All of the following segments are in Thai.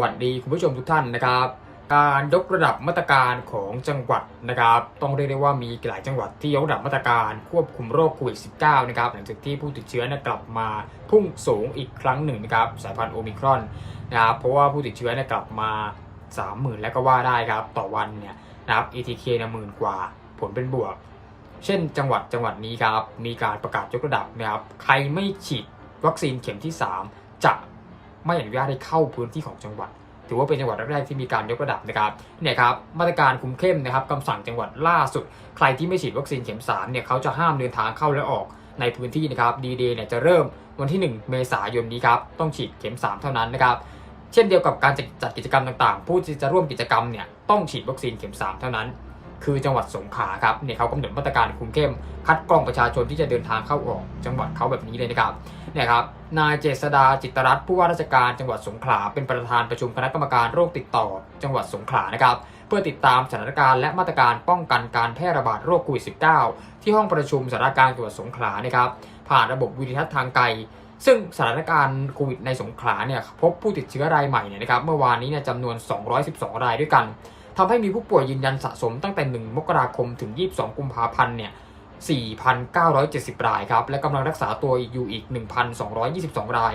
วัสดีคุณผู้ชมทุกท่านนะครับ การยกระดับมาตรการของจังหวัดนะครับ ต้องเรียกได้ว่ามีหลายจังหวัดที่ยกระดับมาตรการควบคุมโรคโควิด -19 นะครับหลังจากที่ผู้ติดเชื้อเนยกลับมาพุ่งสูงอีกครั้งหนึ่งนะครับสายพันธุ์โอมิครอนนะครับเพราะว่าผู้ติดเชื้อเนยกลับมา 30,000 แล้วก็ว่าได้ครับต่อวันเนี่ยนะครับ ATK เนี่ยหมื่นกว่าผลเป็นบวก เช่นจังหวัดจังหวัดนี้ครับมีการประกาศยกระดับนะครับใครไม่ฉีดวัคซีนเข็มที่ 3 จะ ไม่อนุญาตให้เข้าพื้นที่ของจังหวัด ถือว่าเป็นจังหวัดแรกๆที่มีการยกระดับนะครับเนี่ยครับมาตรการคุมเข้มนะครับคำสั่งจังหวัดล่าสุด ใครที่ไม่ฉีดวัคซีนเข็ม3เนี่ยเขาจะห้ามเดินทางเข้าและออกในพื้นที่นะครับดีเดย์เนี่ยจะเริ่มวันที่ 1 เมษายนนี้ครับต้องฉีดเข็ม 3 เท่านั้นนะครับเช่นเดียวกับการจัดจัดกิจกรรมต่างๆ ผู้ที่จะร่วมกิจกรรมเนี่ยต้องฉีดวัคซีนเข็ม 3 เท่านั้น คือจังหวัดสงขลาครับเนี่ยเขากำหนดมาตรการคุมเข้ม คัดกรองประชาชนที่จะเดินทางเข้าออกจังหวัดเขาแบบนี้เลยนะครับเนี่ยครับนายเจษดาจิตรรัตน์ผู้ว่าราชการจังหวัดสงขลาเป็นประธานประชุมคณะกรรมการโรคติดต่อ จังหวัดสงขลานะครับเพื่อติดตามสถานการณ์และมาตรการป้องกันการแพร่ระบาดโรคโควิด -19 ที่ห้องประชุมสถานการณ์จังหวัดสงขลานะครับผ่านระบบวิดีทัศน์ทางไกลซึ่งสถานการณ์โควิดในสงขลาเนี่ยพบผู้ติดเชื้อรายใหม่เนี่ยนะครับเมื่อวานนี้เนี่ยจำนวน 212 รายด้วยกัน ทำให้มีผู้ป่วยยืนยันสะสมตั้งแต่ 1 มกราคมถึง 22 กุมภาพันธ์เนี่ย4,970 รายครับ และกำลังรักษาตัวอยู่อีก 1,222 ราย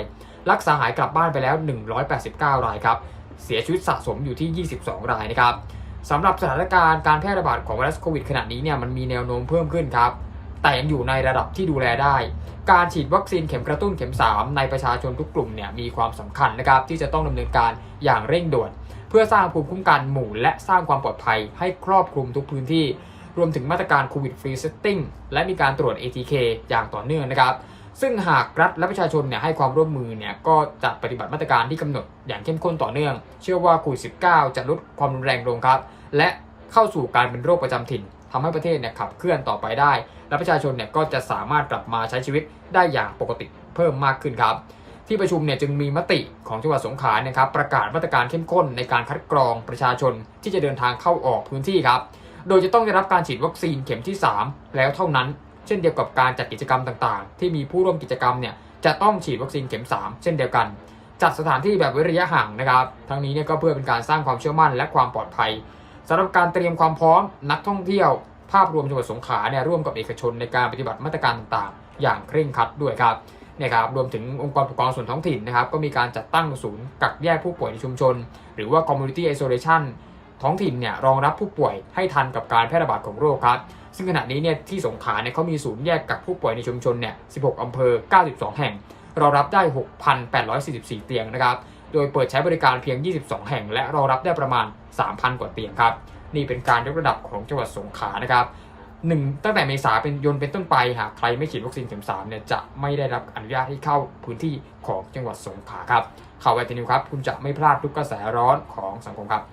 รักษาหายกลับบ้านไปแล้ว 189 รายครับ เสียชีวิตสะสมอยู่ที่ 22 รายนะครับสำหรับสถานการณ์การแพร่ระบาดของไวรัสโควิดขณะนี้เนี่ยมันมีแนวโน้มเพิ่มขึ้นครับ แต่ยังอยู่ในระดับที่ดูแลได้ การฉีดวัคซีนเข็มกระตุ้นเข็ม 3 ในประชาชนทุกกลุ่มเนี่ยมีความสำคัญนะครับที่จะต้องดำเนินการอย่างเร่งด่วน เพื่อสร้างภูมิคุ้มกันหมู่และสร้างความปลอดภัยให้ครอบคลุมทุกพื้นที่ รวมถึงมาตรการโควิดฟรีเซตติ้งและมีการตรวจ ATK อย่างต่อเนื่องนะครับซึ่งหากรัฐและประชาชนเนี่ยให้ความร่วมมือเนี่ยก็จะปฏิบัติมาตรการที่กำหนดอย่างเข้มข้นต่อเนื่อง เชื่อว่าโควิด -19 จะลดความรุนแรงลงครับ และเข้าสู่การเป็นโรคประจำถิ่นทำให้ประเทศเนี่ยขับเคลื่อนต่อไปได้ และประชาชนเนี่ยก็จะสามารถกลับมาใช้ชีวิตได้อย่างปกติเพิ่มมากขึ้นครับ ที่ประชุมเนี่ยจึงมีมติของจังหวัดสงขลาเนะครับประกาศมาตรการเข้มข้นในการคัดกรองประชาชนที่จะเดินทางเข้าออกพื้นที่ครับ โดยจะต้องได้รับการฉีดวัคซีนเข็มที่ 3 แล้วเท่านั้น เช่นเดียวกับการจัดกิจกรรมต่างๆ ที่มีผู้ร่วมกิจกรรมเนี่ยจะต้องฉีดวัคซีนเข็ม 3 เช่นเดียวกัน จัดสถานที่แบบเว้นระยะห่างนะครับ ทั้งนี้เนี่ยก็เพื่อเป็นการสร้างความเชื่อมั่นและความปลอดภัยสำหรับการเตรียมความพร้อมนักท่องเที่ยว ภาพรวมจังหวัดสงขลาเนี่ยร่วมกับเอกชนในการปฏิบัติมาตรการต่างๆ อย่างเคร่งครัดด้วยครับ นี่ยครับรวมถึงองค์กรปกครองส่วนท้องถิ่นนะครับก็มีการจัดตั้งศูนย์กักแยกผู้ป่วยในชุมชน หรือว่า community isolation ท้องถิ่นเนี่ยรองรับผู้ป่วยให้ทันกับการแพร่ระบาดของโรคครับ ซึ่งขณะนี้เนี่ยที่สงขลาเนี่ยเขามีศูนย์แยกกักผู้ป่วยในชุมชนเนี่ย 16 อำเภอ 92 แห่ง รองรับได้ 6,844 เตียงนะครับ โดยเปิดใช้บริการเพียง 22 แห่ง และรองรับได้ประมาณ 3,000 กว่าเตียงครับ นี่เป็นการยกระดับของจังหวัดสงขลานะครับ หนึ่งตั้งแต่เมษาเป็นยนเป็นต้นไปหากใครไม่ฉีดวัคซีนเข็มสามเนี่ยจะไม่ได้รับอนุญาตให้เข้าพื้นที่ของจังหวัดสงขลาครับข่าวไวทีนิวครับ คุณจะไม่พลาดทุกกระแสร้อนของสังคมครับ